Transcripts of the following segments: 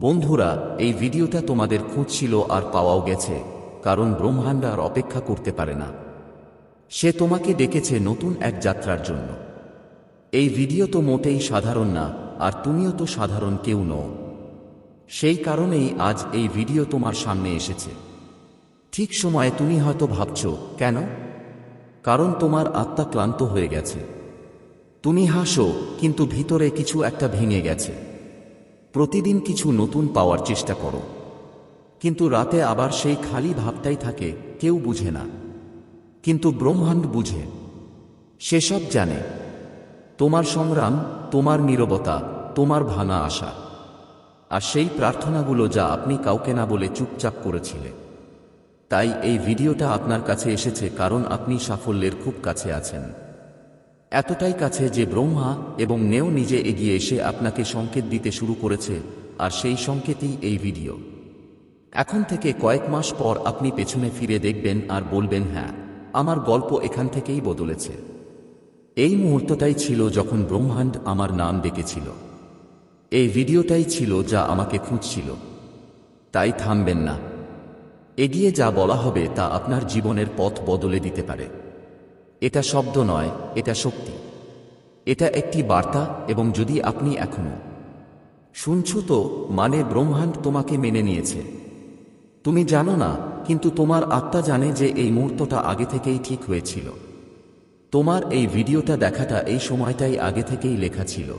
বন্ধুরা, এই ভিডিওটা তোমাদের খুঁজছিল আর পাওয়াও গেছে, কারণ ব্রহ্মাণ্ড আর অপেক্ষা করতে পারে না। সে তোমাকে ডেকেছে নতুন এক যাত্রার জন্য। এই ভিডিও তো মোটেই সাধারণ না, আর তুমিও তো সাধারণ কেউ নও। সেই কারণেই আজ এই ভিডিও তোমার সামনে এসেছে। ঠিক সময়ে তুমি হয়তো ভাবছ, কেন? কারণ তোমার আত্মা ক্লান্ত হয়ে গেছে। তুমি হাসো, কিন্তু ভিতরে কিছু একটা ভেঙে গেছে। প্রতিদিন কিছু নতুন পাওয়ার চেষ্টা করো। কিন্তু রাতে আবার সেই খালি ভাবটাই থাকে, কেউ বুঝে না। কিন্তু ব্রহ্মাণ্ড বুঝে। সেসব জানে। তোমার সংগ্রাম, তোমার নীরবতা, তোমার ভাঙা আশা। আর সেই প্রার্থনাগুলো যা আপনি কাউকে না বলে চুপচাপ করেছিলেন তাই এই ভিডিওটা আপনার কাছে এসেছে কারণ আপনি সাফল্যের খুব কাছে আছেন। এতটাই কাছে যে ব্রহ্মা এবং নেও নিজে এগিয়ে এসে আপনাকে সংকেত দিতে শুরু করেছে, আর সেই সংকেতই এই ভিডিও। এখন থেকে কয়েক মাস পর আপনি পেছনে ফিরে দেখবেন আর বলবেন হ্যাঁ আমার গল্প এখান থেকেই বদলেছে। এই মুহূর্তটাই ছিল যখন ব্রহ্মাণ্ড আমার নাম ডেকেছিল। এই ভিডিওটাই ছিল যা আমাকে খুঁজছিল। তাই থামবেন না। এগিয়ে যা বলা হবে তা আপনার জীবনের পথ বদলে দিতে পারে। এটা শব্দ নয়, এটা শক্তি। এটা একটি বার্তা এবং যদি আপনি এখনও শুনছ তো মানে ব্রহ্মাণ্ড তোমাকে মেনে নিয়েছে। তুমি জানো না, কিন্তু তোমার আত্মা জানে যে এই মুহূর্তটা আগে থেকেই ঠিক হয়েছিল। তোমার এই ভিডিওটা দেখাটা এই সময়টাই আগে থেকেই লেখা ছিল।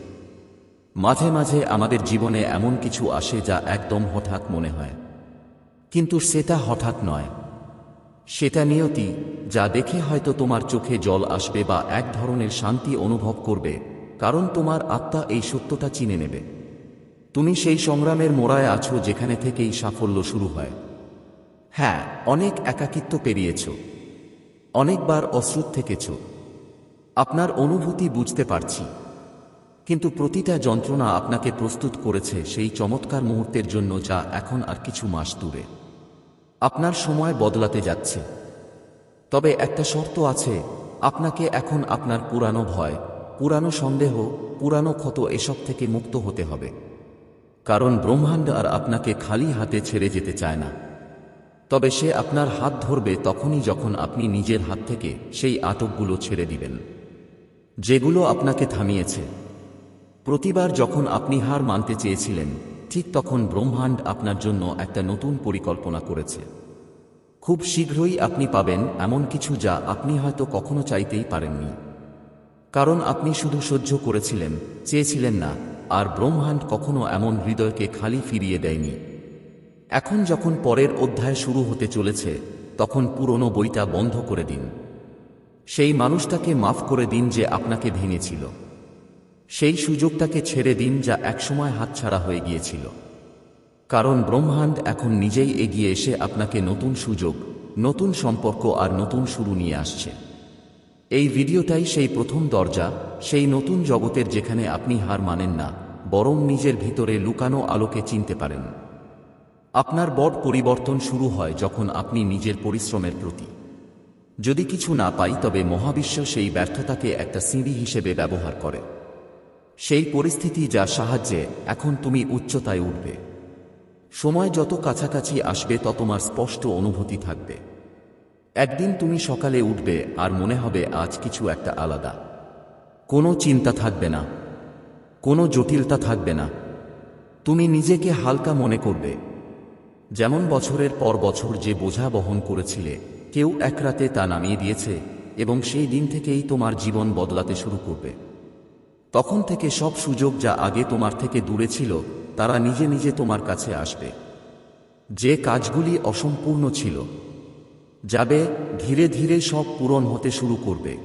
মাঝে মাঝে আমাদের জীবনে এমন কিছু আসে যা একদম হঠাৎ মনে হয়। কিন্তু সেটা হঠাৎ নয়। সেটা নিয়তি, যা দেখে হয়তো তোমার চোখে জল আসবে বা এক ধরনের শান্তি অনুভব করবে, কারণ তোমার আত্মা এই সত্যটা চিনে নেবে। তুমি সেই সংগ্রামের মোড়ায় আছো যেখানে থেকেই সাফল্য শুরু হয়। হ্যাঁ অনেক একাকিত্ব পেরিয়েছ। অনেকবার অশ্রুত থেকেছ। আপনার অনুভূতি বুঝতে পারছি। কিন্তু প্রতিটা যন্ত্রণা আপনাকে প্রস্তুত করেছে সেই চমৎকার মুহূর্তের জন্য যা এখন আর কিছু মাস দূরে। আপনার সময় বদলাতে যাচ্ছে। তবে একটা শর্ত আছে, আপনাকে এখন আপনার পুরানো ভয়, পুরানো সন্দেহ, পুরানো ক্ষত এসব থেকে মুক্ত হতে হবে। কারণ ব্রহ্মাণ্ড আর আপনাকে খালি হাতে ছেড়ে যেতে চায় না। তবে সে আপনার হাত ধরবে তখনই যখন আপনি নিজের হাত থেকে সেই আটকগুলো ছেড়ে দিবেন, যেগুলো আপনাকে থামিয়েছে। প্রতিবার যখন আপনি হার মানতে চেয়েছিলেন ঠিক তখন ব্রহ্মাণ্ড আপনার জন্য একটা নতুন পরিকল্পনা করেছে। খুব শীঘ্রই আপনি পাবেন এমন কিছু যা আপনি হয়তো কখনো চাইতেই পারেননি। কারণ আপনি শুধু সহ্য করেছিলেন, চেয়েছিলেন না, আর ব্রহ্মাণ্ড কখনো এমন হৃদয়কে খালি ফিরিয়ে দেয়নি। এখন যখন পরের অধ্যায় শুরু হতে চলেছে, তখন পুরনো বইটা বন্ধ করে দিন। সেই মানুষটাকে মাফ করে দিন যে আপনাকে ভেঙেছিল। সেই সুযোগটাকে ছেড়ে দিন যা একসময় হাতছাড়া হয়ে গিয়েছিল। কারণ ব্রহ্মাণ্ড এখন নিজেই এগিয়ে এসে আপনাকে নতুন সুযোগ, নতুন সম্পর্ক আর নতুন শুরু নিয়ে আসছে। এই ভিডিওটাই সেই প্রথম দরজা, সেই নতুন জগতের যেখানে আপনি হার মানেন না, বরং নিজের ভিতরে লুকানো আলোকে চিনতে পারেন। আপনার বড় পরিবর্তন শুরু হয় যখন আপনি নিজের পরিশ্রমের প্রতি। যদি কিছু না পাই, তবে মহাবিশ্ব সেই ব্যর্থতাকে একটা সিঁড়ি হিসেবে ব্যবহার করে। সেই পরিস্থিতি যা সাহায্যে এখন তুমি উচ্চতায় উঠবে। সময় যত কাছাকাছি আসবে, তত তোমার স্পষ্ট অনুভূতি থাকবে। একদিন তুমি সকালে উঠবে আর মনে হবে আজ কিছু একটা আলাদা। কোনো চিন্তা থাকবে না। কোনো জটিলতা থাকবে না। তুমি নিজেকে হালকা মনে করবে। যেমন বছরের পর বছর যে বোঝা বহন করেছিলে, কেউ এক রাতে তা নামিয়ে দিয়েছে এবং সেই দিন থেকেই তোমার জীবন বদলাতে শুরু করবে। তখন থেকে সব সুযোগ যা আগে তোমার থেকে দূরে ছিল, তারা নিজে নিজে তোমার কাছে আসবে। যে কাজগুলি অসম্পূর্ণ ছিল, যাবে ধীরে ধীরে সব পূরণ হতে শুরু করবে।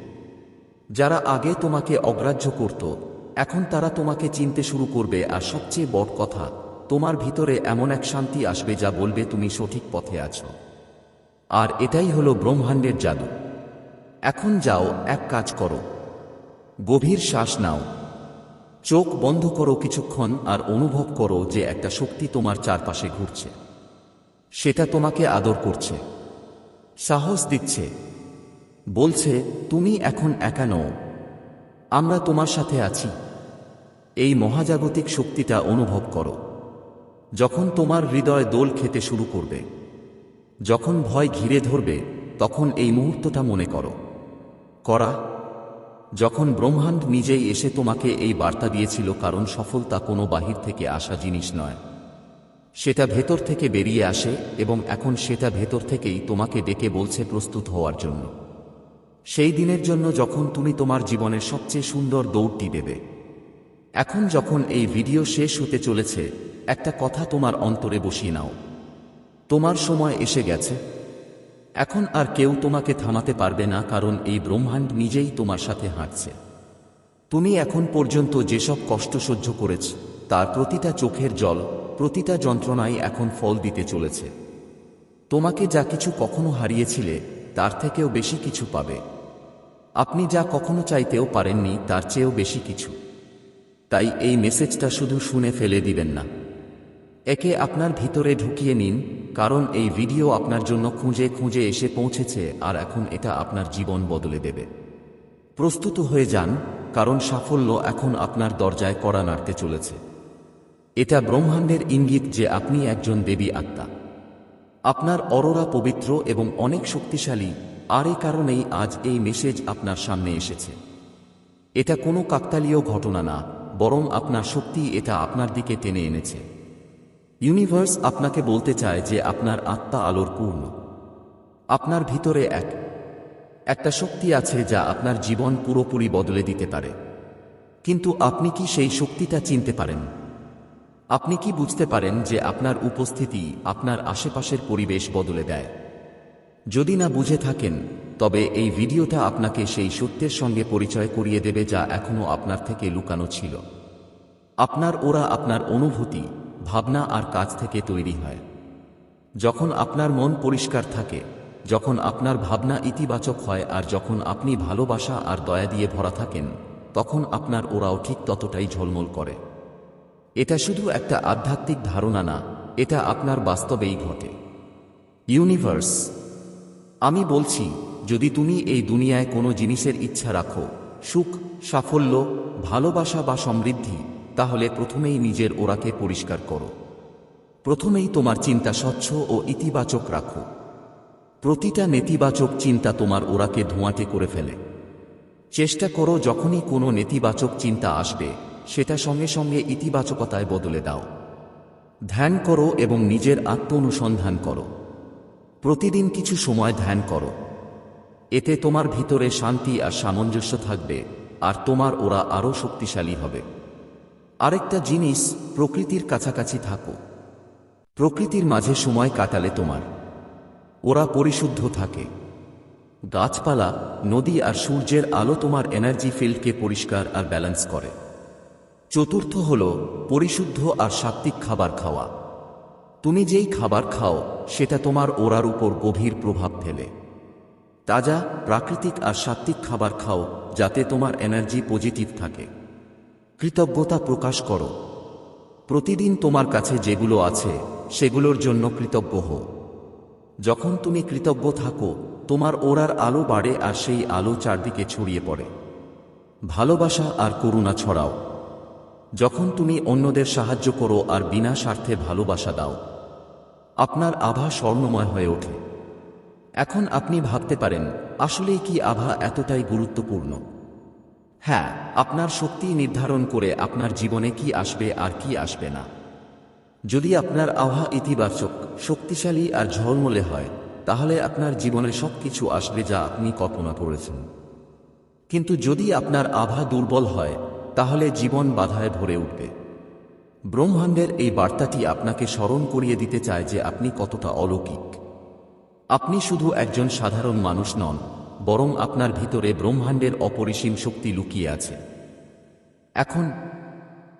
যারা আগে তোমাকে অগ্রাহ্য করত, এখন তারা তোমাকে চিনতে শুরু করবে, আর সবচেয়ে বড় কথা, তোমার ভিতরে এমন এক শান্তি আসবে যা বলবে তুমি সঠিক পথে আছো। আর এটাই হলো ব্রহ্মাণ্ডের জাদু। এখন যাও, এক কাজ করো। গভীর শ্বাস নাও। চোখ বন্ধ করো কিছুক্ষণ আর অনুভব করো যে একটা শক্তি তোমার চারপাশে ঘুরছে। সেটা তোমাকে আদর করছে। সাহস দিচ্ছে। বলছে, তুমি এখন একা নও। আমরা তোমার সাথে আছি। এই মহাজাগতিক শক্তিটা অনুভব করো। যখন তোমার হৃদয় দোল খেতে শুরু করবে, যখন ভয় ঘিরে ধরবে, তখন এই মুহূর্তটা মনে করো। করা যখন ব্রহ্মাণ্ড নিজেই এসে তোমাকে এই বার্তা দিয়েছিল, কারণ সফলতা কোনো বাহির থেকে আসা জিনিস নয়। সেটা ভেতর থেকে বেরিয়ে আসে এবং এখন সেটা ভেতর থেকেই তোমাকে ডেকে বলছে প্রস্তুত হওয়ার জন্য। সেই দিনের জন্য যখন তুমি তোমার জীবনের সবচেয়ে সুন্দর দৌড়টি দেবে। এখন যখন এই ভিডিও শেষ হতে চলেছে, একটা কথা তোমার অন্তরে বসিয়ে নাও। তোমার সময় এসে গেছে। এখন আর কেউ তোমাকে থামাতে পারবে না, কারণ এই ব্রহ্মাণ্ড নিজেই তোমার সাথে হাঁটছে। তুমি এখন পর্যন্ত যেসব কষ্ট সহ্য করেছ, তার প্রতিটা চোখের জল, প্রতিটা যন্ত্রণাই এখন ফল দিতে চলেছে। তোমাকে যা কিছু কখনো হারিয়েছিলে, তার থেকেও বেশি কিছু পাবে। আপনি যা কখনো চাইতেও পারেননি, তার চেয়েও বেশি কিছু। তাই এই মেসেজটা শুধু শুনে ফেলে দিবেন না। একে আপনার ভিতরে ঢুকিয়ে নিন, কারণ এই ভিডিও আপনার জন্য খুঁজে খুঁজে এসে পৌঁছেছে আর এখন এটা আপনার জীবন বদলে দেবে। প্রস্তুত হয়ে যান, কারণ সাফল্য এখন আপনার দরজায় কড়া নাড়তে চলেছে। এটা ব্রহ্মাণ্ডের ইঙ্গিত যে আপনি একজন দেবী আত্মা। আপনার অরোরা পবিত্র এবং অনেক শক্তিশালী, আর এই কারণেই আজ এই মেসেজ আপনার সামনে এসেছে। এটা কোনো কাকতালীয় ঘটনা না, বরং আপনার শক্তি এটা আপনার দিকে টেনে এনেছে। ইউনিভার্স আপনাকে বলতে চায় যে আপনার আত্মা আলোর পূর্ণ। আপনার ভিতরে এক। একটা শক্তি আছে যা আপনার জীবন পুরোপুরি বদলে দিতে পারে। কিন্তু আপনি কি সেই শক্তিটা চিনতে পারেন? আপনি কি বুঝতে পারেন যে আপনার উপস্থিতি আপনার আশেপাশের পরিবেশ বদলে দেয়? যদি না বুঝে থাকেন, তবে এই ভিডিওটা আপনাকে সেই সত্যের সঙ্গে পরিচয় করিয়ে দেবে যা এখনও আপনার থেকে লুকানো ছিল। আপনার ওরা আপনার অনুভূতি ভাবনা আর কাজ থেকে তৈরি হয়। যখন আপনার মন পরিষ্কার থাকে, যখন আপনার ভাবনা ইতিবাচক হয় আর যখন আপনি ভালোবাসা আর দয়া দিয়ে ভরা থাকেন, তখন আপনার ওরাও ঠিক ততটাই ঝলমল করে। এটা শুধু একটা আধ্যাত্মিক ধারণা না, এটা আপনার বাস্তবেই ঘটে। ইউনিভার্স, আমি বলছি, যদি তুমি এই দুনিয়ায় কোনো জিনিসের ইচ্ছা রাখো, সুখ, সাফল্য, ভালোবাসা বা সমৃদ্ধি তাহলে প্রথমেই নিজের ওরাকে পরিষ্কার করো। প্রথমেই তোমার চিন্তা স্বচ্ছ ও ইতিবাচক রাখো। প্রতিটা নেতিবাচক চিন্তা তোমার ওরাকে ধোঁয়াটে করে ফেলে। চেষ্টা করো যখনই কোনো নেতিবাচক চিন্তা আসবে, সেটা সঙ্গে সঙ্গে ইতিবাচকতায় বদলে দাও। ধ্যান করো এবং নিজের আত্ম অনুসন্ধান করো। প্রতিদিন কিছু সময় ধ্যান করো। এতে তোমার ভিতরে শান্তি আর সামঞ্জস্য থাকবে, আর তোমার ওরা আরও শক্তিশালী হবে। আরেকটা জিনিস প্রকৃতির কাছাকাছি থাকো। প্রকৃতির মাঝে সময় কাটালে তোমার। ওরা পরিশুদ্ধ থাকে। গাছপালা, নদী আর সূর্যের আলো তোমার এনার্জি ফিল্ডকে পরিষ্কার আর ব্যালেন্স করে। চতুর্থ হল পরিশুদ্ধ আর সাত্ত্বিক খাবার খাওয়া। তুমি যেই খাবার খাও, সেটা তোমার ওরার উপর গভীর প্রভাব ফেলে। তাজা, প্রাকৃতিক আর সাত্ত্বিক খাবার খাও, যাতে তোমার এনার্জি পজিটিভ থাকে। কৃতজ্ঞতা প্রকাশ করো। প্রতিদিন তোমার কাছে যেগুলো আছে, সেগুলোর জন্য কৃতজ্ঞ হও। যখন তুমি কৃতজ্ঞ থাকো, তোমার ওরার আলো বাড়ে আর সেই আলো চারদিকে ছড়িয়ে পড়ে। ভালোবাসা আর করুণা ছড়াও। যখন তুমি অন্যদের সাহায্য করো আর বিনা স্বার্থে ভালোবাসা দাও, আপনার আভা স্বর্ণময় হয়ে ওঠে। এখন আপনি ভাবতে পারেন, আসলেই কি আভা এতটাই গুরুত্বপূর্ণ? হ্যাঁ আপনার শক্তি নির্ধারণ করে আপনার জীবনে কি আসবে আর কি আসবে না। যদি আপনার আভা ইতিবাচক, শক্তিশালী আর ঝলমলে হয়, তাহলে আপনার জীবনে সব কিছু আসবে যা আপনি কল্পনা করেছেন। কিন্তু যদি আপনার আভা দুর্বল হয়, তাহলে জীবন বাধায় ভরে উঠবে। ব্রহ্মাণ্ডের এই বার্তাটি আপনাকে স্মরণ করিয়ে দিতে চায় যে আপনি কতটা অলৌকিক। আপনি শুধু একজন সাধারণ মানুষ নন বরং আপনার ভিতরে ব্রহ্মাণ্ডের অপরিসীম শক্তি লুকিয়ে আছে। এখন,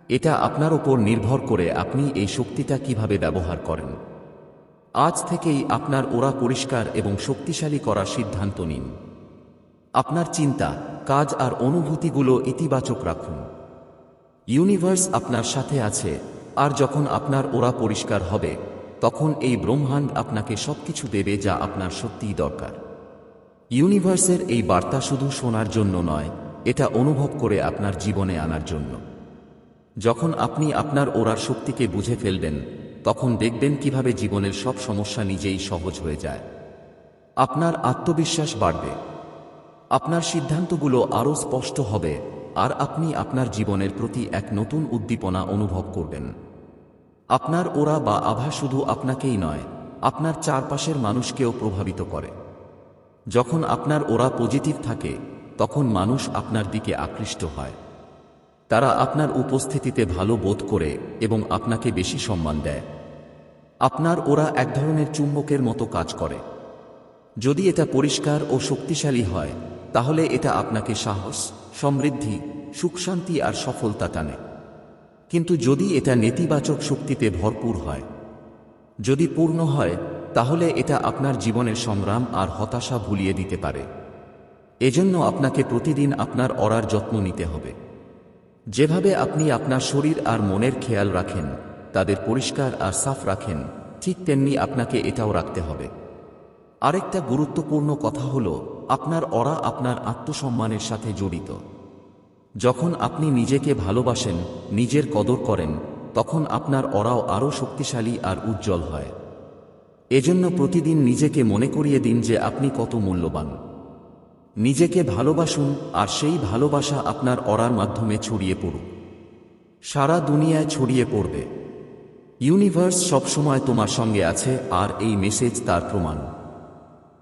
এটা আপনার ওপর নির্ভর করে আপনি এই শক্তিটা কীভাবে ব্যবহার করেন। আজ থেকেই আপনার ওরা পরিষ্কার এবং শক্তিশালী করার সিদ্ধান্ত নিন। আপনার চিন্তা, কাজ আর অনুভূতিগুলো ইতিবাচক রাখুন। ইউনিভার্স আপনার সাথে আছে, আর যখন আপনার ওরা পরিষ্কার হবে, তখন এই ব্রহ্মাণ্ড আপনাকে সবকিছু দেবে যা আপনার সত্যিই দরকার। ইউনিভার্সের এই বার্তা শুধু শোনার জন্য নয়, এটা অনুভব করে আপনার জীবনে আনার জন্য। যখন আপনি আপনার ওরার শক্তিকে বুঝে ফেলবেন, তখন দেখবেন কীভাবে জীবনের সব সমস্যা নিজেই সহজ হয়ে যায়। আপনার আত্মবিশ্বাস বাড়বে। আপনার সিদ্ধান্তগুলো আরও স্পষ্ট হবে, আর আপনি আপনার জীবনের প্রতি এক নতুন উদ্দীপনা অনুভব করবেন। আপনার ওরা বা আভা শুধু আপনাকেই নয়, আপনার চারপাশের মানুষকেও প্রভাবিত করে। যখন আপনার ওরা পজিটিভ থাকে, তখন মানুষ আপনার দিকে আকৃষ্ট হয়। তারা আপনার উপস্থিতিতে ভালো বোধ করে এবং আপনাকে বেশি সম্মান দেয়। আপনার ওরা এক ধরনের চুম্বকের মতো কাজ করে। যদি এটা পরিষ্কার ও শক্তিশালী হয়, তাহলে এটা আপনাকে সাহস, সমৃদ্ধি, সুখশান্তি আর সফলতা টানে। কিন্তু যদি এটা নেতিবাচক শক্তিতে ভরপুর হয়, যদি পূর্ণ হয় তাহলে এটা আপনার জীবনের সংগ্রাম আর হতাশা ভুলিয়ে দিতে পারে। এজন্য আপনাকে প্রতিদিন আপনার অরার যত্ন নিতে হবে। যেভাবে আপনি আপনার শরীর আর মনের খেয়াল রাখেন, তাদের পরিষ্কার আর সাফ রাখেন, ঠিক তেমনি আপনাকে এটাও রাখতে হবে। আরেকটা গুরুত্বপূর্ণ কথা হল, আপনার অরা আপনার আত্মসম্মানের সাথে জড়িত। যখন আপনি নিজেকে ভালোবাসেন, নিজের কদর করেন, তখন আপনার অরাও আরও শক্তিশালী আর উজ্জ্বল হয়। এজন্য প্রতিদিন নিজেকে মনে করিয়ে দিন যে আপনি কত মূল্যবান। নিজেকে ভালোবাসুন, আর সেই ভালোবাসা আপনার অরার মাধ্যমে ছড়িয়ে পড়ুক। সারা দুনিয়ায় ছড়িয়ে পড়বে। ইউনিভার্স সবসময় তোমার সঙ্গে আছে, আর এই মেসেজ তার প্রমাণ।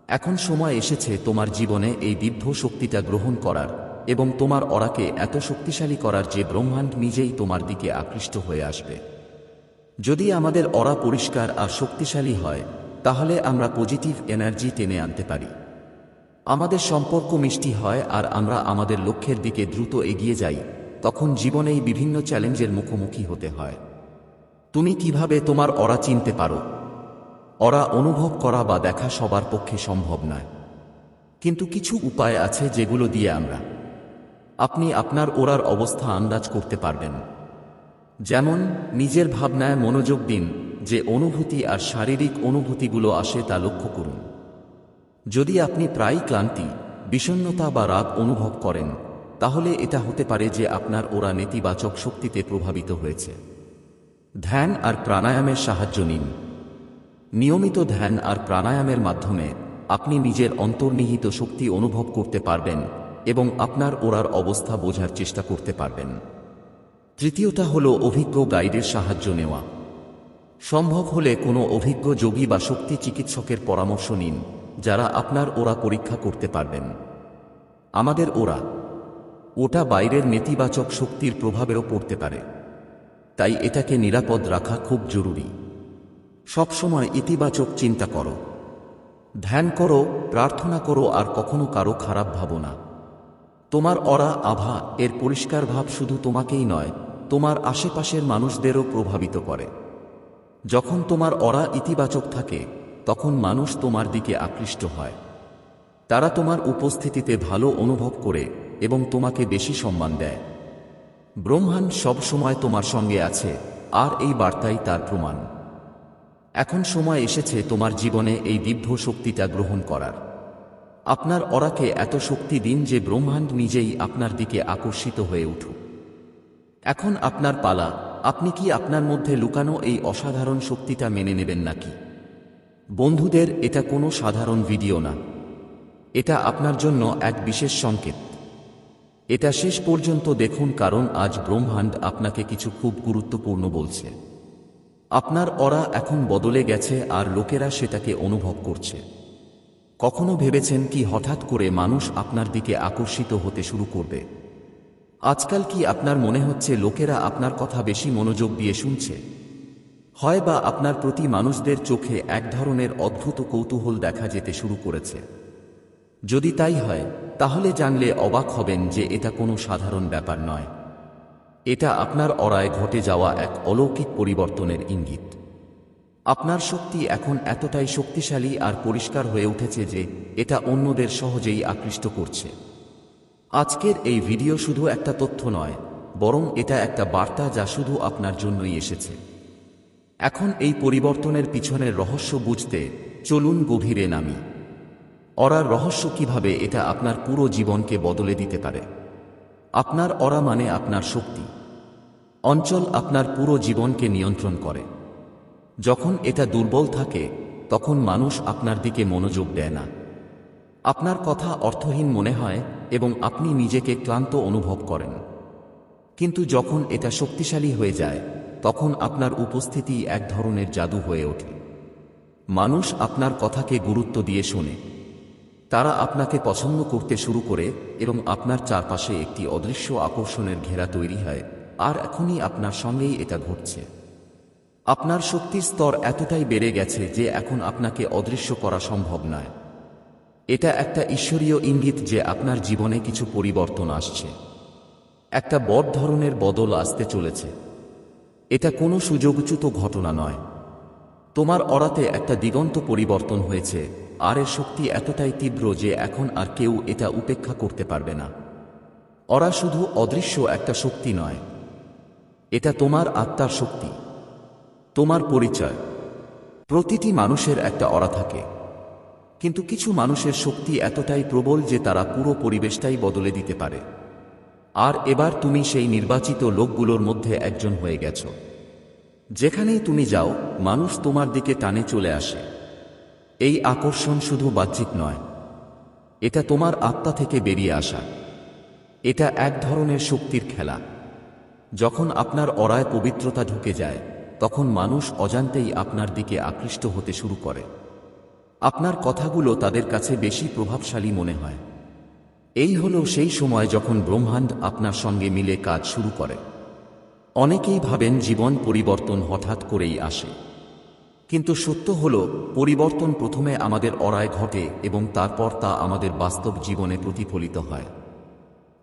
এখন সময় এসেছে তোমার জীবনে এই দিব্য শক্তিটা গ্রহণ করার, এবং তোমার অরাকে এত শক্তিশালী করার যে ব্রহ্মাণ্ড নিজেই তোমার দিকে আকৃষ্ট হয়ে আসবে। যদি আমাদের অরা পরিষ্কার আর শক্তিশালী হয়, তাহলে আমরা পজিটিভ এনার্জি টেনে আনতে পারি। আমাদের সম্পর্ক মিষ্টি হয় আর আমরা আমাদের লক্ষ্যের দিকে দ্রুত এগিয়ে যাই, তখন জীবনেই বিভিন্ন চ্যালেঞ্জের মুখোমুখি হতে হয়। তুমি কীভাবে তোমার অরা চিনতে পারো? অরা অনুভব করা বা দেখা সবার পক্ষে সম্ভব নয়। কিন্তু কিছু উপায় আছে যেগুলো দিয়ে আমরা। আপনি আপনার ওরার অবস্থা আন্দাজ করতে পারবেন। যেমন নিজের ভাবনায় মনোযোগ দিন যে অনুভূতি আর শারীরিক অনুভূতিগুলো আসে তা লক্ষ্য করুন। যদি আপনি প্রায়ই ক্লান্তি বিষণ্নতা বা রাগ অনুভব করেন, তাহলে এটা হতে পারে যে আপনার ওরা নেতিবাচক শক্তিতে প্রভাবিত হয়েছে। ধ্যান আর প্রাণায়ামের সাহায্য নিন। নিয়মিত ধ্যান আর প্রাণায়ামের মাধ্যমে আপনি নিজের অন্তর্নিহিত শক্তি অনুভব করতে পারবেন এবং আপনার ওরার অবস্থা বোঝার চেষ্টা করতে পারবেন। তৃতীয়টা হল অভিজ্ঞ গাইডের সাহায্য নেওয়া। সম্ভব হলে কোনো অভিজ্ঞ যোগী বা শক্তি চিকিৎসকের পরামর্শ নিন, যারা আপনার ওরা পরীক্ষা করতে পারবেন। আমাদের ওরা, ওটা বাইরের নেতিবাচক শক্তির প্রভাবেরও পড়তে পারে। তাই এটাকে নিরাপদ রাখা খুব জরুরি। সবসময় ইতিবাচক চিন্তা করো। ধ্যান করো, প্রার্থনা করো আর কখনো কারও খারাপ ভাবো না। তোমার অরা আভা, এর পরিষ্কার ভাব শুধু তোমাকেই নয় তোমার আশেপাশের মানুষদেরও প্রভাবিত করে। যখন তোমার অরা ইতিবাচক থাকে, তখন মানুষ তোমার দিকে আকৃষ্ট হয়। তারা তোমার উপস্থিতিতে ভালো অনুভব করে এবং তোমাকে বেশি সম্মান দেয়। ব্রহ্মাণ্ড সবসময় তোমার সঙ্গে আছে, আর এই বার্তাই তার প্রমাণ। এখন সময় এসেছে তোমার জীবনে এই দিব্য শক্তিটা গ্রহণ করার। আপনার অরাকে এত শক্তি দিন যে ব্রহ্মাণ্ড নিজেই আপনার দিকে আকর্ষিত হয়ে উঠুক। এখন আপনার পালা। আপনি কি আপনার মধ্যে লুকানো এই অসাধারণ শক্তিটা মেনে নেবেন নাকি? বন্ধুদের, এটা কোনো সাধারণ ভিডিও না। এটা আপনার জন্য এক বিশেষ সংকেত। এটা শেষ পর্যন্ত দেখুন কারণ আজ ব্রহ্মাণ্ড আপনাকে কিছু খুব গুরুত্বপূর্ণ বলছে। আপনার অরা এখন বদলে গেছে আর লোকেরা সেটাকে অনুভব করছে। কখনো ভেবেছেন কি হঠাৎ করে মানুষ আপনার দিকে আকর্ষিত হতে শুরু করবে। আজকাল কি আপনার মনে হচ্ছে লোকেরা আপনার কথা বেশি মনোযোগ দিয়ে শুনছে? হয় বা আপনার প্রতি মানুষদের চোখে এক ধরনের অদ্ভুত কৌতূহল দেখা যেতে শুরু করেছে। যদি তাই হয়, তাহলে জানলে অবাক হবেন যে এটা কোনো সাধারণ ব্যাপার নয়। এটা আপনার অরায় ঘটে যাওয়া এক অলৌকিক পরিবর্তনের ইঙ্গিত। আপনার শক্তি এখন এতটাই শক্তিশালী আর পরিষ্কার হয়ে উঠেছে যে এটা অন্যদের সহজেই আকৃষ্ট করছে। আজকের এই ভিডিও শুধু একটা তথ্য নয়, বরং এটা একটা বার্তা যা শুধু আপনার জন্যই এসেছে। এখন এই পরিবর্তনের পিছনের রহস্য বুঝতে চলুন গভীরে নামি। অরার রহস্য কীভাবে এটা আপনার পুরো জীবনকে বদলে দিতে পারে? আপনার অরা মানে আপনার শক্তি। অঞ্চল আপনার পুরো জীবনকে নিয়ন্ত্রণ করে। যখন এটা দুর্বল থাকে, তখন মানুষ আপনার দিকে মনোযোগ দেয় না। আপনার কথা অর্থহীন মনে হয় এবং আপনি নিজেকে ক্লান্ত অনুভব করেন। কিন্তু যখন এটা শক্তিশালী হয়ে যায়, তখন আপনার উপস্থিতি এক ধরনের জাদু হয়ে ওঠে। মানুষ আপনার কথাকে গুরুত্ব দিয়ে শোনে। তারা আপনাকে পছন্দ করতে শুরু করে এবং আপনার চারপাশে একটি অদৃশ্য আকর্ষণের ঘেরা তৈরি হয়, আর এখনই আপনার সঙ্গেই এটা ঘটছে। আপনার শক্তির স্তর এতটাই বেড়ে গেছে যে এখন আপনাকে অদৃশ্য করা সম্ভব নয়। এটা একটা ঈশ্বরীয় ইঙ্গিত যে আপনার জীবনে কিছু পরিবর্তন আসছে। একটা বড় ধরনের বদল আসতে চলেছে। এটা কোনো সুযোগচ্যুত ঘটনা নয়। তোমার অরাতে একটা দিগন্ত পরিবর্তন হয়েছে, আর এর শক্তি এতটাই তীব্র যে এখন আর কেউ এটা উপেক্ষা করতে পারবে না। অরা শুধু অদৃশ্য একটা শক্তি নয়। এটা তোমার আত্মার শক্তি। তোমার পরিচয়। প্রতিটি মানুষের একটা অরা থাকে। কিন্তু কিছু মানুষের শক্তি এতটাই প্রবল যে তারা পুরো পরিবেশটাই বদলে দিতে পারে। আর এবার তুমি সেই নির্বাচিত লোকগুলোর মধ্যে একজন হয়ে গেছ। যেখানেই তুমি যাও, মানুষ তোমার দিকে টানে চলে আসে। এই আকর্ষণ শুধু বাহ্যিক নয়। এটা তোমার আত্মা থেকে বেরিয়ে আসা। এটা এক ধরনের শক্তির খেলা। যখন আপনার অরায় পবিত্রতা ঢুকে যায়, তখন মানুষ অজান্তেই আপনার দিকে আকৃষ্ট হতে শুরু করে। আপনার কথাগুলো তাদের কাছে বেশি প্রভাবশালী মনে হয়। এই হল সেই সময় যখন ব্রহ্মাণ্ড আপনার সঙ্গে মিলে কাজ শুরু করে। অনেকেই ভাবেন জীবন পরিবর্তন হঠাৎ করেই আসে। কিন্তু সত্য হল, পরিবর্তন প্রথমে আমাদের অরায় ঘটে এবং তারপর তা আমাদের বাস্তব জীবনে প্রতিফলিত হয়।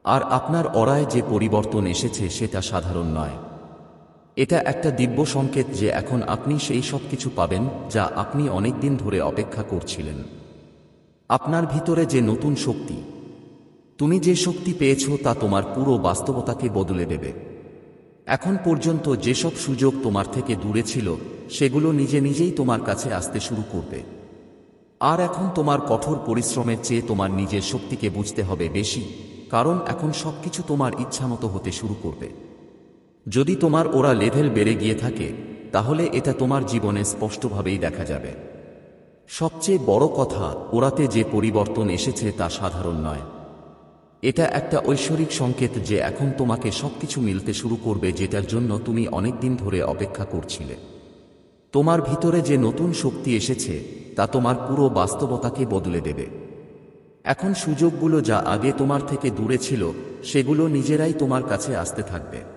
আর আপনার অরায় যে পরিবর্তন এসেছে সেটা সাধারণ নয়। এটা একটা দিব্য সংকেত যে এখন আপনি সেই সব কিছু পাবেন যা আপনি অনেকদিন ধরে অপেক্ষা করছিলেন। আপনার ভিতরে যে নতুন শক্তি, তুমি যে শক্তি পেয়েছ তা তোমার পুরো বাস্তবতাকে বদলে দেবে। এখন পর্যন্ত যেসব সুযোগ তোমার থেকে দূরে ছিল, সেগুলো নিজে নিজেই তোমার কাছে আসতে শুরু করবে। আর এখন তোমার কঠোর পরিশ্রমের চেয়ে তোমার নিজের শক্তিকে বুঝতে হবে বেশি, কারণ এখন সবকিছু তোমার ইচ্ছামতো হতে শুরু করবে। যদি তোমার ওরা লেভেল বেড়ে গিয়ে থাকে, তাহলে এটা তোমার জীবনে স্পষ্টভাবেই দেখা যাবে। সবচেয়ে বড় কথা, ওরাতে যে পরিবর্তন এসেছে তা সাধারণ নয়। এটা একটা ঐশ্বরিক সংকেত যে এখন তোমাকে সবকিছু মিলতে শুরু করবে যেটার জন্য তুমি অনেকদিন ধরে অপেক্ষা করছিলে। তোমার ভিতরে যে নতুন শক্তি এসেছে, তা তোমার পুরো বাস্তবতাকে বদলে দেবে। এখন সুযোগগুলো যা আগে তোমার থেকে দূরে ছিল, সেগুলো নিজেরাই তোমার কাছে আসতে থাকবে।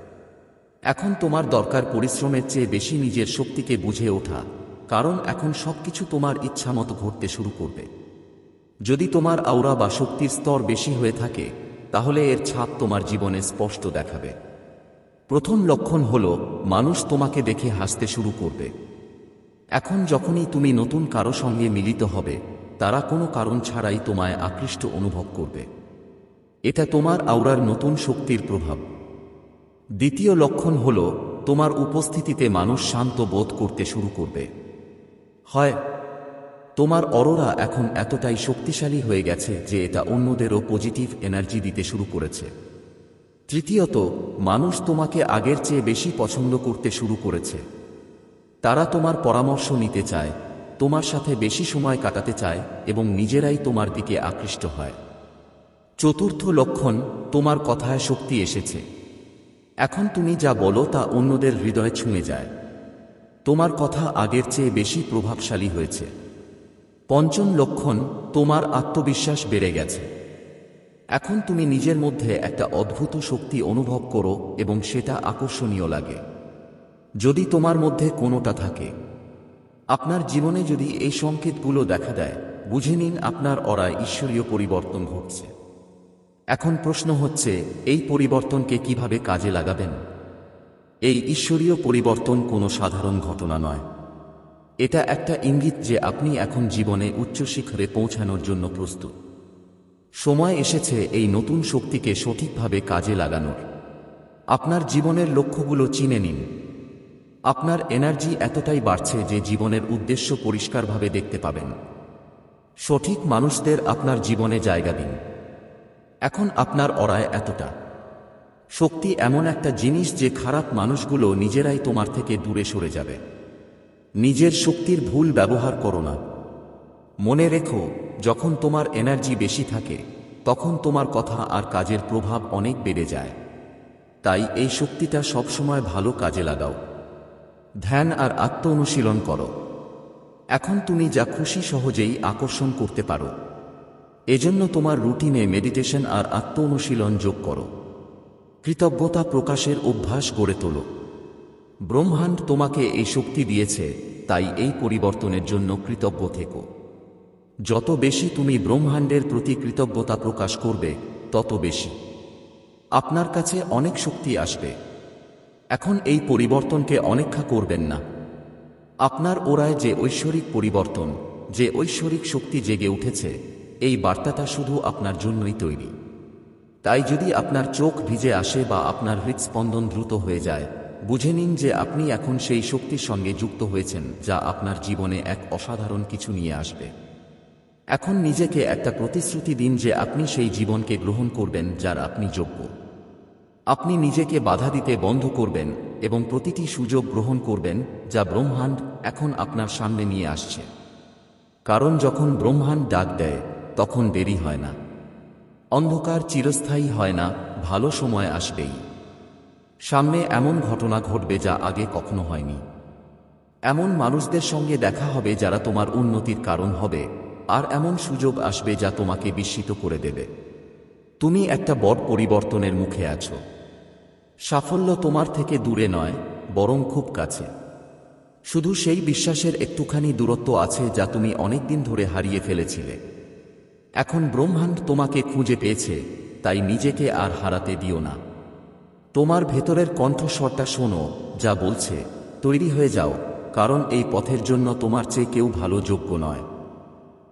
এখন তোমার দরকার পরিশ্রমের চেয়ে বেশি নিজের শক্তিকে বুঝে ওঠা, কারণ এখন সবকিছু তোমার ইচ্ছামতো ঘটতে শুরু করবে। যদি তোমার আওরা বা শক্তির স্তর বেশি হয়ে থাকে, তাহলে এর ছাপ তোমার জীবনে স্পষ্ট দেখাবে। প্রথম লক্ষণ হল, মানুষ তোমাকে দেখে হাসতে শুরু করবে। এখন যখনই তুমি নতুন কারও সঙ্গে মিলিত হবে, তারা কোনো কারণ ছাড়াই তোমায় আকৃষ্ট অনুভব করবে। এটা তোমার আওরার নতুন শক্তির প্রভাব। দ্বিতীয় লক্ষণ হল, তোমার উপস্থিতিতে মানুষ শান্ত বোধ করতে শুরু করবে। হয়, তোমার অরোরা এখন এতটাই শক্তিশালী হয়ে গেছে যে এটা অন্যদেরও পজিটিভ এনার্জি দিতে শুরু করেছে। তৃতীয়ত, মানুষ তোমাকে আগের চেয়ে বেশি পছন্দ করতে শুরু করেছে। তারা তোমার পরামর্শ নিতে চায়, তোমার সাথে বেশি সময় কাটাতে চায় এবং নিজেরাই তোমার দিকে আকৃষ্ট হয়। চতুর্থ লক্ষণ, তোমার কথায় শক্তি এসেছে। এখন তুমি যা বলো তা অন্যদের হৃদয়ে ছুঁয়ে যায়। তোমার কথা আগের চেয়ে বেশি প্রভাবশালী হয়েছে। পঞ্চম লক্ষণ, তোমার আত্মবিশ্বাস বেড়ে গেছে। এখন তুমি নিজের মধ্যে একটা অদ্ভুত শক্তি অনুভব করো এবং সেটা আকর্ষণীয় লাগে। যদি তোমার মধ্যে কোনোটা থাকে, আপনার জীবনে যদি এই সংকেতগুলো দেখা দেয়, বুঝে নিন আপনার অরায় ঈশ্বরীয় পরিবর্তন ঘটছে। এখন প্রশ্ন হচ্ছে, এই পরিবর্তনকে কীভাবে কাজে লাগাবেন? এই ঈশ্বরীয় পরিবর্তন কোনো সাধারণ ঘটনা নয়। এটা একটা ইঙ্গিত যে আপনি এখন জীবনে উচ্চ শিখরে পৌঁছানোর জন্য প্রস্তুত। সময় এসেছে এই নতুন শক্তিকে সঠিকভাবে কাজে লাগানোর। আপনার জীবনের লক্ষ্যগুলো চিনে নিন। আপনার এনার্জি এতটাই বাড়ছে যে জীবনের উদ্দেশ্য পরিষ্কারভাবে দেখতে পাবেন। সঠিক মানুষদের আপনার জীবনে জায়গা দিন। এখন আপনার অরায় এতটা। শক্তি এমন একটা জিনিস যে খারাপ মানুষগুলো নিজেরাই তোমার থেকে দূরে সরে যাবে। নিজের শক্তির ভুল ব্যবহার করো না। মনে রেখো, যখন তোমার এনার্জি বেশি থাকে, তখন তোমার কথা আর কাজের প্রভাব অনেক বেড়ে যায়। তাই এই শক্তিটা সবসময় ভালো কাজে লাগাও। ধ্যান আর আত্ম অনুশীলন করো। এখন তুমি যা খুশি সহজেই আকর্ষণ করতে পারো। এজন্য তোমার রুটিনে মেডিটেশন আর আত্ম অনুশীলন যোগ করো। কৃতজ্ঞতা প্রকাশের অভ্যাস গড়ে তোলো। ব্রহ্মাণ্ড তোমাকে এই শক্তি দিয়েছে, তাই এই পরিবর্তনের জন্য কৃতজ্ঞ থেকো। যত বেশি তুমি ব্রহ্মাণ্ডের প্রতি কৃতজ্ঞতা প্রকাশ করবে, তত বেশি আপনার কাছে অনেক শক্তি আসবে। এখন এই পরিবর্তনকে অনেক্ষা করবেন না। আপনার ওরায় যে ঐশ্বরিক পরিবর্তন, যে ঐশ্বরিক শক্তি জেগে উঠেছে এই বার্তাটা শুধু আপনার জন্যই তৈরি। তাই যদি আপনার চোখ ভিজে আসে বা আপনার হৃৎস্পন্দন দ্রুত হয়ে যায়, বুঝে নিন যে আপনি এখন সেই শক্তির সঙ্গে যুক্ত হয়েছেন, যা আপনার জীবনে এক অসাধারণ কিছু নিয়ে আসবে। এখন নিজেকে একটা প্রতিশ্রুতি দিন যে আপনি সেই জীবনকে গ্রহণ করবেন, যার আপনি যোগ্য। আপনি নিজেকে বাধা দিতে বন্ধ করবেন এবং প্রতিটি সুযোগ গ্রহণ করবেন, যা ব্রহ্মাণ্ড এখন আপনার সামনে নিয়ে আসছে। কারণ যখন ব্রহ্মাণ্ড ডাক দেয় তখন দেরি হয় না। অন্ধকার চিরস্থায়ী হয় না, ভালো সময় আসবেই। সামনে এমন ঘটনা ঘটবে যা আগে কখনো হয়নি। এমন মানুষদের সঙ্গে দেখা হবে যারা তোমার উন্নতির কারণ হবে, আর এমন সুযোগ আসবে যা তোমাকে বিস্মিত করে দেবে। তুমি একটা বড় পরিবর্তনের মুখে আছো। সাফল্য তোমার থেকে দূরে নয়, বরং খুব কাছে। শুধু সেই বিশ্বাসের একটুখানি দূরত্ব আছে যা তুমি অনেকদিন ধরে হারিয়ে ফেলেছিলে। এখন ব্রহ্মাণ্ড তোমাকে খুঁজে পেয়েছে, তাই নিজেকে আর হারাতে দিও না। তোমার ভেতরের কণ্ঠস্বরটা শোনো, যা বলছে, তৈরি হয়ে যাও, কারণ এই পথের জন্য তোমার চেয়ে কেউ ভালো যোগ্য নয়।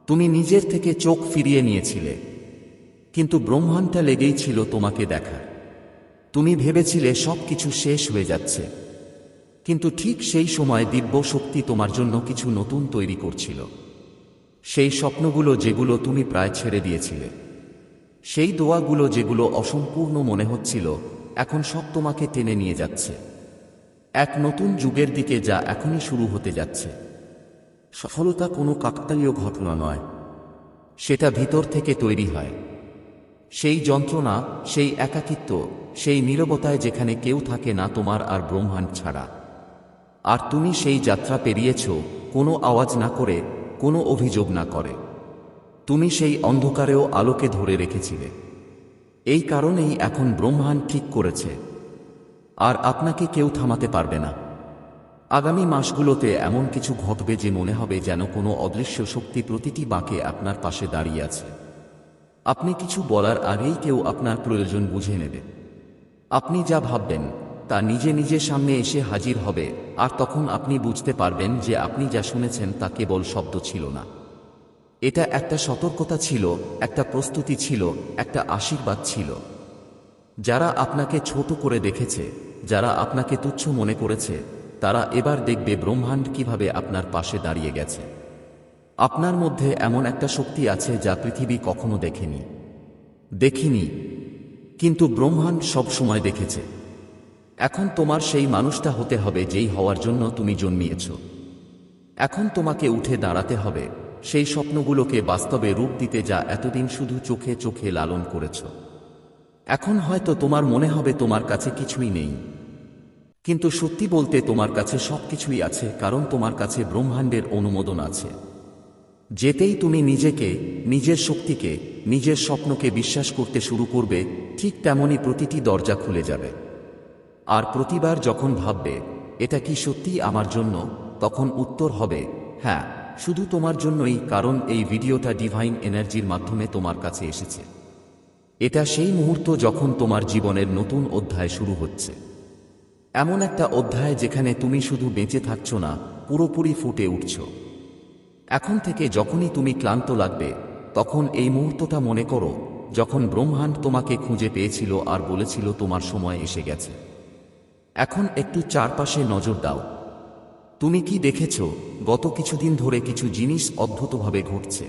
তুমি নিজের থেকে চোখ ফিরিয়ে নিয়েছিলে, কিন্তু ব্রহ্মাণ্ডটা লেগেই ছিল তোমাকে দেখার। তুমি ভেবেছিলে সব কিছু শেষ হয়ে যাচ্ছে, কিন্তু ঠিক সেই সময় দিব্য শক্তি তোমার জন্য কিছু নতুন তৈরি করছিল। সেই স্বপ্নগুলো যেগুলো তুমি প্রায় ছেড়ে দিয়েছিলে। সেই দোয়াগুলো যেগুলো অসম্পূর্ণ মনে হচ্ছিল, এখন সব তোমাকে টেনে নিয়ে যাচ্ছে। এক নতুন যুগের দিকে যা এখনই শুরু হতে যাচ্ছে। সফলতা কোনো কাকতালীয় ঘটনা নয়। সেটা ভিতর থেকে তৈরি হয়। সেই যন্ত্রণা, সেই একাকিত্ব, সেই নীরবতায় যেখানে কেউ থাকে না তোমার আর ব্রহ্মাণ্ড ছাড়া। আর তুমি সেই যাত্রা পেরিয়েছ, কোনো আওয়াজ না করে কোনো অভিযোগ না করে। তুমি সেই অন্ধকারেও আলোকে ধরে রেখেছিলে। এই কারণেই এখন ব্রহ্মাণ্ড ঠিক করেছে। আর আপনাকে কেউ থামাতে পারবে না। আগামী মাসগুলোতে এমন কিছু ঘটবে যে মনে হবে যেন কোনো অদৃশ্য শক্তি প্রতিটি বাঁকে আপনার পাশে দাঁড়িয়ে আছে। আপনি কিছু বলার আগেই কেউ আপনার প্রয়োজন বুঝে নেবে। আপনি যা ভাববেন তা নিজে নিজে সামনে এসে হাজির হবে, আর তখন আপনি বুঝতে পারবেন যে আপনি যা শুনেছেন তা কেবল শব্দ ছিল না। এটা একটা সতর্কতা ছিল, একটা প্রস্তুতি ছিল, একটা আশীর্বাদ ছিল। যারা আপনাকে ছোট করে দেখেছে, যারা আপনাকে তুচ্ছ মনে করেছে, তারা এবার দেখবে ব্রহ্মাণ্ড কীভাবে আপনার পাশে দাঁড়িয়ে গেছে। আপনার মধ্যে এমন একটা শক্তি আছে যা পৃথিবী কখনো দেখেনি। দেখিনি, কিন্তু ব্রহ্মাণ্ড সব সময় দেখেছে। এখন তোমার সেই মানুষটা হতে হবে যেই হওয়ার জন্য তুমি জন্মিয়েছ। এখন তোমাকে উঠে দাঁড়াতে হবে, সেই স্বপ্নগুলোকে বাস্তবে রূপ দিতে যা এতদিন শুধু চোখে চোখে লালন করেছ। এখন হয়তো তোমার মনে হবে তোমার কাছে কিছুই নেই। কিন্তু সত্যি বলতে তোমার কাছে সব কিছুই আছে, কারণ তোমার কাছে ব্রহ্মাণ্ডের অনুমোদন আছে। যেতেই তুমি নিজেকে, নিজের শক্তিকে, নিজের স্বপ্নকে বিশ্বাস করতে শুরু করবে, ঠিক তেমনই প্রতিটি দরজা খুলে যাবে। আর প্রতিবার যখন ভাববে, এটা কি সত্যি আমার জন্য? তখন উত্তর হবে হ্যাঁ শুধু তোমার জন্যই, কারণ এই ভিডিওটা ডিভাইন এনার্জির মাধ্যমে তোমার কাছে এসেছে। এটা সেই মুহূর্ত যখন তোমার জীবনের নতুন অধ্যায় শুরু হচ্ছে। এমন একটা অধ্যায় যেখানে তুমি শুধু বেঁচে থাকছ না, পুরোপুরি ফুটে উঠছ। এখন থেকে যখনই তুমি ক্লান্ত লাগবে, তখন এই মুহূর্তটা মনে করো, যখন ব্রহ্মাণ্ড তোমাকে খুঁজে পেয়েছিল আর বলেছিল তোমার সময় এসে গেছে। এখন একটু চারপাশে নজর দাও। তুমি কি দেখেছ, গত কিছুদিন ধরে কিছু জিনিস অদ্ভুতভাবে ঘটছে।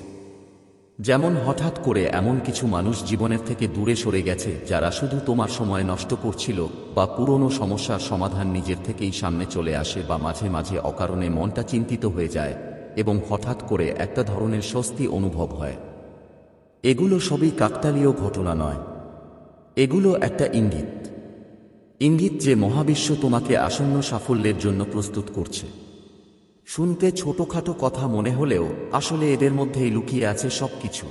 যেমন হঠাৎ করে এমন কিছু মানুষ জীবনের থেকে দূরে সরে গেছে, যারা শুধু তোমার সময় নষ্ট করছিল, বা পুরনো সমস্যার সমাধান নিজের থেকেই সামনে চলে আসে বা মাঝে মাঝে অকারণে মনটা চিন্তিত হয়ে যায়, এবং হঠাৎ করে একটা ধরনের স্বস্তি অনুভব হয়। এগুলো সবই কাকতালীয় ঘটনা নয়। এগুলো একটা ইঙ্গিত। ইঙ্গিত যে মহাবিশ্ব তোমাকে আসন্ন সাফল্যের জন্য প্রস্তুত করছে। শুনতে ছোটখাটো কথা মনে হলেও আসলে এদের মধ্যেই লুকিয়ে আছে সবকিছু।